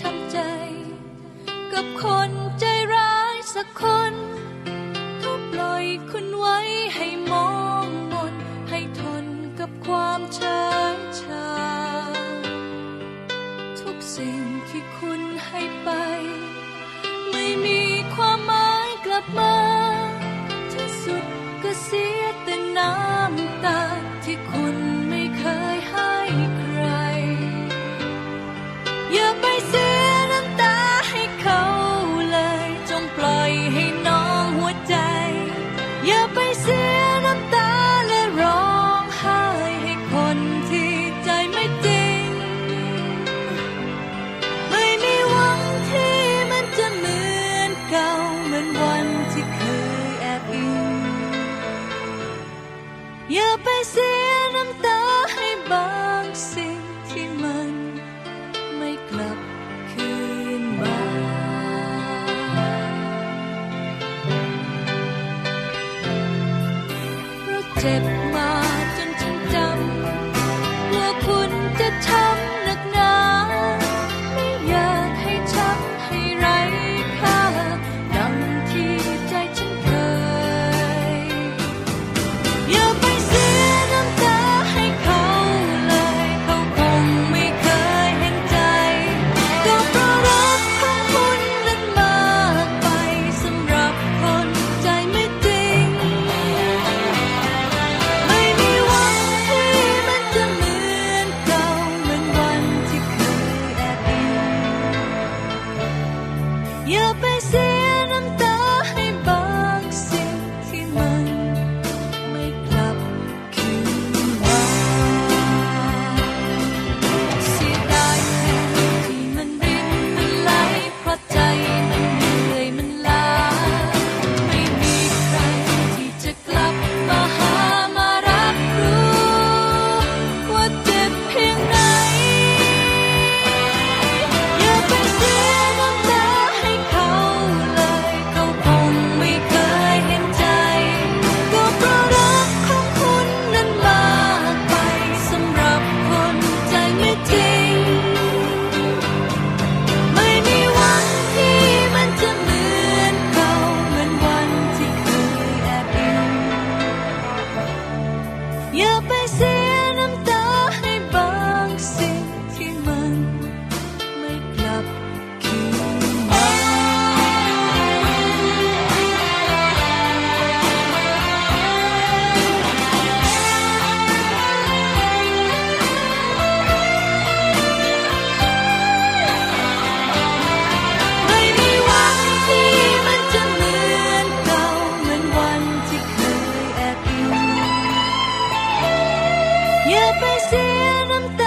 ช้ำใจ กับคนใจร้ายสักคนเขาปล่อยคุณไว้ให้มองมนให้ทนกับความช้ำ อย่าไปเสียน้ำตาให้บางสิ่งที่มันไม่กลับคืนมา เพราะเจ็บ Bây giờ năm âm